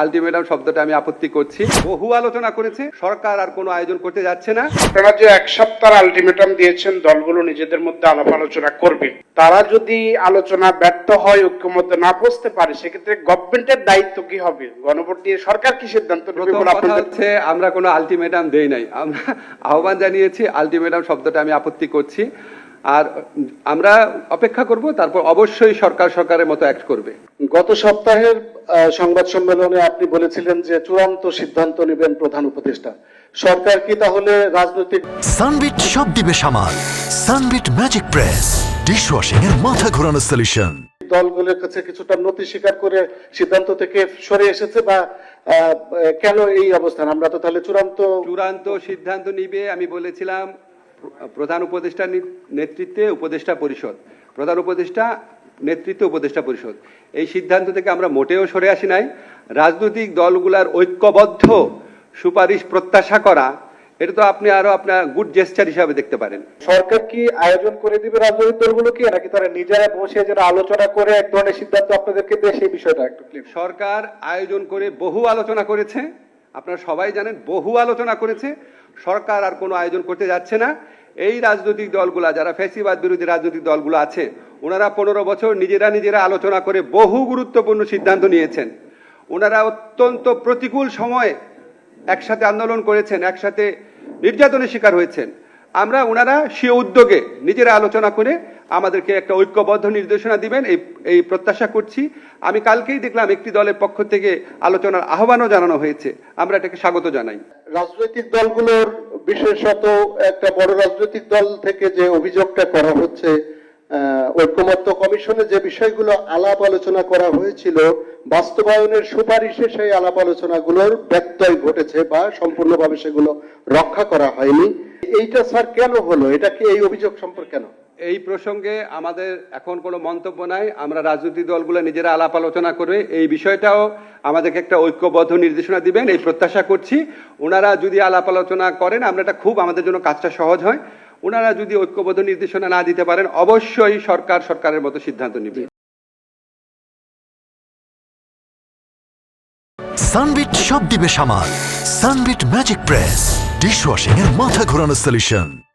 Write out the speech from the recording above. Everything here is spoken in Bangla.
আলটিমেটাম শব্দটা আমি আপত্তি করছি। বহু আলোচনা করেছে সরকার আর কোনো আয়োজন করতে যাচ্ছে না। আপনারা যে এক সপ্তাহ আলটিমেটাম দিয়েছেন দলগুলো নিজেদের মধ্যে আলাপ আলোচনা করবে। তারা যদি আলোচনা ব্যর্থ হয় ঐক্যমত্য না বসতে পারে সেক্ষেত্রে গভর্নমেন্টের দায়িত্ব কি হবে? গণভোট দিয়ে সরকার কি সিদ্ধান্ত নেবে হচ্ছে আমরা কোনো আলটিমেটাম দেই নাই। আমরা আহ্বান জানিয়েছি আলটিমেটাম শব্দটা আমি আপত্তি করছি। আর আমরা অপেক্ষা করব তারপর অবশ্যই সরকার সরকারের মতো অ্যাক্ট করবে। গত সপ্তাহের সংবাদ সম্মেলনে আপনি বলেছিলেন যে চূড়ান্ত সিদ্ধান্ত নেবেন প্রধান উপদেষ্টা। সরকার কি তাহলে রাজনৈতিক সানবিট সব দিবে সামাল। সানবিট ম্যাজিক প্রেস ডিশওয়াশিং এর মাথা ঘোরানো সলিউশন দলগুলোর কাছে কিছুটা নতি স্বীকার করে সিদ্ধান্ত থেকে সরে এসেছে বা আহ, কেন এই অবস্থান? আমরা তো তাহলে চূড়ান্ত চূড়ান্ত সিদ্ধান্ত নিবে আমি বলেছিলাম প্রধান উপদেষ্টা নেতৃত্বে উপদেষ্টা পরিষদ। প্রধান উপদেষ্টা নেতৃত্বে উপদেষ্টা পরিষদ। এই সিদ্ধান্ত থেকে আমরা মোটেও সরে আসি নাই। রাজনৈতিক দলগুলার ঐক্যবদ্ধ সুপারিশ প্রত্যাশা করা এটা তো আপনি আরও আপনার গুড জেস্টার হিসাবে দেখতে পারেন। সরকার কি আয়োজন করে দিবে রাজনৈতিক দলগুলোকে নাকি তারা নিজেরা বসে যারা আলোচনা করে এক ধরনের সিদ্ধান্ত আপনাদেরকে দেয়? সেই বিষয়টা একটু সরকার আয়োজন করে বহু আলোচনা করেছে। আপনারা সবাই জানেন বহু আলোচনা করেছে। সরকার আর কোনো আয়োজন করতে যাচ্ছে না। এই রাজনৈতিক দলগুলা যারা ফ্যাসিবাদ বিরোধী রাজনৈতিক দলগুলো আছে ওনারা পনেরো বছর নিজেরা নিজেরা আলোচনা করে বহু গুরুত্বপূর্ণ সিদ্ধান্ত নিয়েছেন। ওনারা অত্যন্ত প্রতিকূল সময়ে একসাথে আন্দোলন করেছেন, একসাথে নির্যাতনের শিকার হয়েছেন। আমরা ওনারা সে উদ্যোগে নিজেরা আলোচনা করে আমাদেরকে একটা ঐক্যবদ্ধ নির্দেশনা দিবেন, এই এই প্রত্যাশা করছি। আমি কালকেই দেখলাম একটি দলের পক্ষ থেকে আলোচনার আহ্বানও জানানো হয়েছে। আমরা এটাকে স্বাগত জানাই। রাজনৈতিক দলগুলোর বিশেষত একটা বড় রাজনৈতিক দল থেকে যে অভিযোগটা করা হচ্ছে আহ, ঐকমত্য কমিশনে যে বিষয়গুলো আলাপ আলোচনা করা হয়েছিল বাস্তবায়নের সুপারিশে সেই আলাপ আলোচনাগুলোর ব্যত্যয় ঘটেছে বা সম্পূর্ণভাবে সেগুলো রক্ষা করা হয়নি। এইটা স্যার কেন হলো? এটা কি এই অভিযোগ সম্পর্কে কেন? এই প্রসঙ্গে আমাদের এখন কোনো মন্তব্য নাই। আমরা রাজনৈতিক দলগুলো নিজেরা আলাপ আলোচনা করে এই বিষয়টাও আমাদেরকে একটা ঐক্যবদ্ধ নির্দেশনা দিবেন। এই প্রত্যাশা করছি ওনারা যদি আলাপ আলোচনা করেন আমরা এটা খুব আমাদের জন্য কাজটা সহজ হয়। ওনারা যদি ঐক্যবদ্ধ নির্দেশনা না দিতে পারেন, অবশ্যই সরকার সরকারের মতো সিদ্ধান্ত নেবে। সানবিট সব দিবে সামাল। সানবিট ম্যাজিক প্রেস ডিশওয়াশিং এর মাথা ঘোরানো সলিউশন